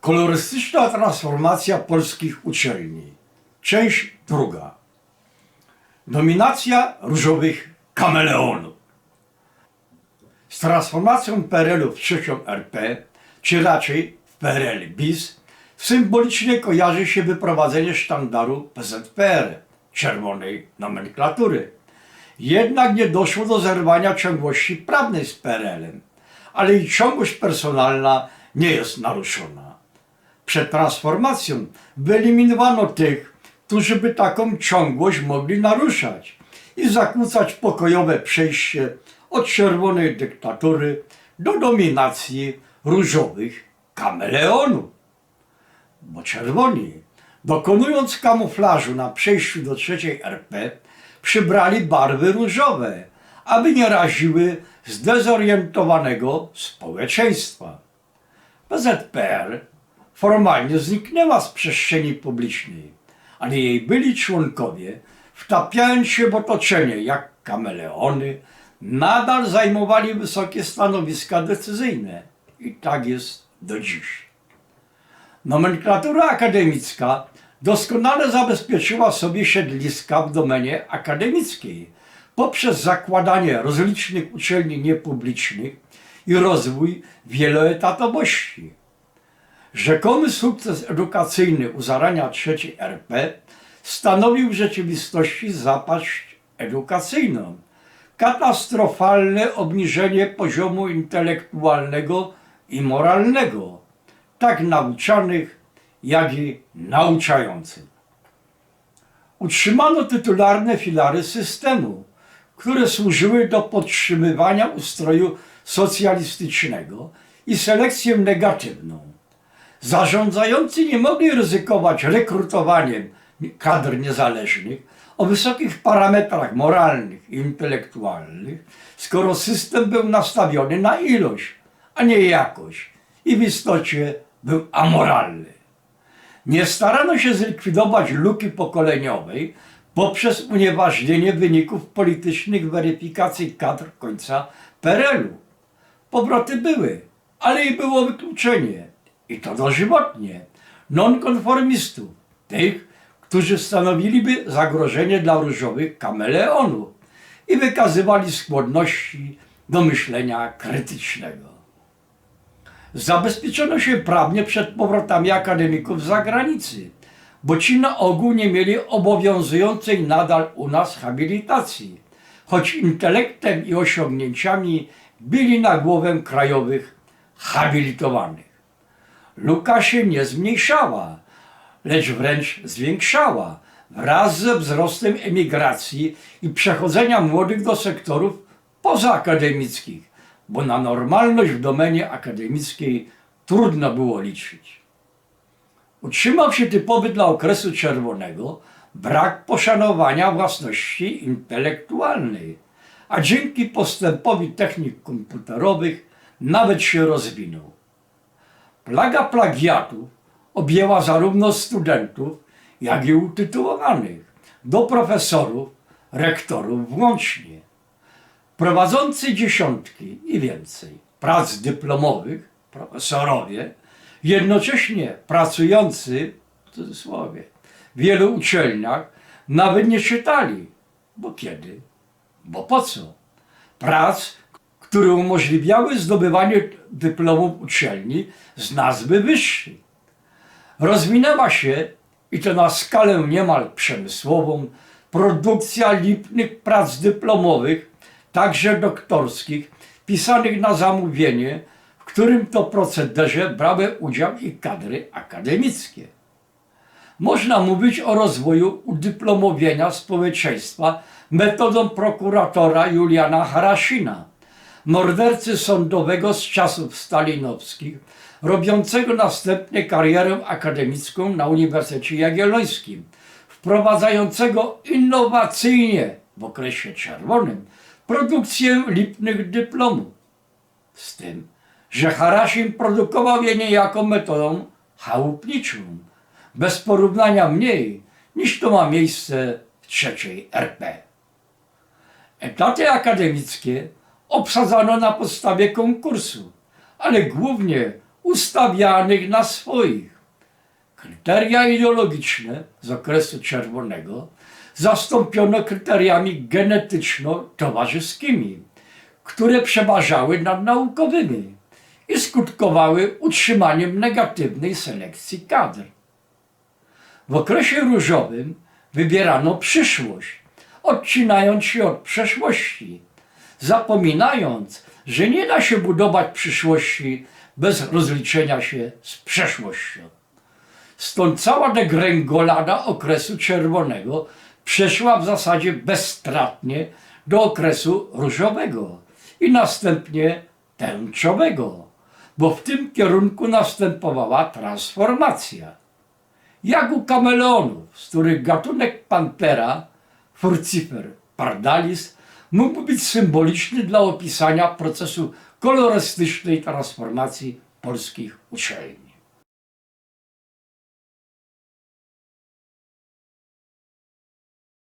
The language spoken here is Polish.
Kolorystyczna transformacja polskich uczelni. Część druga. Dominacja różowych kameleonów. Z transformacją PRL-u w trzecią RP, czy raczej w PRL bis, symbolicznie kojarzy się wyprowadzenie sztandaru PZPR, czerwonej nomenklatury. Jednak nie doszło do zerwania ciągłości prawnej z PRL-em, ale i ciągłość personalna nie jest naruszona. Przed transformacją wyeliminowano tych, którzy by taką ciągłość mogli naruszać i zakłócać pokojowe przejście od czerwonej dyktatury do dominacji różowych kameleonów. Bo czerwoni, dokonując kamuflażu na przejściu do trzeciej RP, przybrali barwy różowe, aby nie raziły zdezorientowanego społeczeństwa. PZPR formalnie zniknęła z przestrzeni publicznej, ale jej byli członkowie, wtapiając się w otoczenie jak kameleony, nadal zajmowali wysokie stanowiska decyzyjne. I tak jest do dziś. Nomenklatura akademicka doskonale zabezpieczyła sobie siedliska w domenie akademickiej poprzez zakładanie rozlicznych uczelni niepublicznych i rozwój wieloetatowości. Rzekomy sukces edukacyjny u zarania trzeciej RP stanowił w rzeczywistości zapaść edukacyjną. Katastrofalne obniżenie poziomu intelektualnego i moralnego, tak nauczanych, jak i nauczających. Utrzymano tytularne filary systemu, które służyły do podtrzymywania ustroju socjalistycznego i selekcję negatywną. Zarządzający nie mogli ryzykować rekrutowaniem kadr niezależnych o wysokich parametrach moralnych i intelektualnych, skoro system był nastawiony na ilość, a nie jakość i w istocie był amoralny. Nie starano się zlikwidować luki pokoleniowej poprzez unieważnienie wyników politycznych weryfikacji kadr końca PRL-u. Powroty były, ale i było wykluczenie, i to dożywotnie, nonkonformistów, tych, którzy stanowiliby zagrożenie dla różowych kameleonów i wykazywali skłonności do myślenia krytycznego. Zabezpieczono się prawnie przed powrotami akademików z zagranicy, bo ci na ogół nie mieli obowiązującej nadal u nas habilitacji, choć intelektem i osiągnięciami byli na głowę krajowych habilitowanych. Luka się nie zmniejszała, lecz wręcz zwiększała wraz ze wzrostem emigracji i przechodzenia młodych do sektorów pozaakademickich, bo na normalność w domenie akademickiej trudno było liczyć. Utrzymał się typowy dla okresu czerwonego brak poszanowania własności intelektualnej, a dzięki postępowi technik komputerowych nawet się rozwinął. Plaga plagiatów objęła zarówno studentów, jak i utytułowanych, do profesorów, rektorów włącznie. Prowadzący dziesiątki i więcej prac dyplomowych, profesorowie, jednocześnie pracujący, w cudzysłowie, w wielu uczelniach, nawet nie czytali. Bo kiedy? Bo po co? Prac, które umożliwiały zdobywanie dyplomów uczelni z nazwy wyższej. Rozwinęła się, i to na skalę niemal przemysłową, produkcja lipnych prac dyplomowych, także doktorskich, pisanych na zamówienie, w którym to procederze brały udział i kadry akademickie. Można mówić o rozwoju udyplomowienia społeczeństwa metodą prokuratora Juliana Harasina, mordercy sądowego z czasów stalinowskich, robiącego następnie karierę akademicką na Uniwersytecie Jagiellońskim, wprowadzającego innowacyjnie w okresie czerwonym produkcję lipnych dyplomów. Z tym, że Harasim produkował je niejako metodą chałupniczą, bez porównania mniej niż to ma miejsce w trzeciej RP. Etaty akademickie obsadzano na podstawie konkursu, ale głównie ustawianych na swoich. Kryteria ideologiczne z okresu czerwonego zastąpiono kryteriami genetyczno-towarzyskimi, które przeważały nad naukowymi i skutkowały utrzymaniem negatywnej selekcji kadr. W okresie różowym wybierano przyszłość, odcinając się od przeszłości, zapominając, że nie da się budować przyszłości bez rozliczenia się z przeszłością. Stąd cała degrengolada okresu czerwonego przeszła w zasadzie bezstratnie do okresu różowego i następnie tęczowego, bo w tym kierunku następowała transformacja. Jak u kameleonów, z których gatunek pantera, Furcifer pardalis, mógł być symboliczny dla opisania procesu kolorystycznej transformacji polskich uczelni.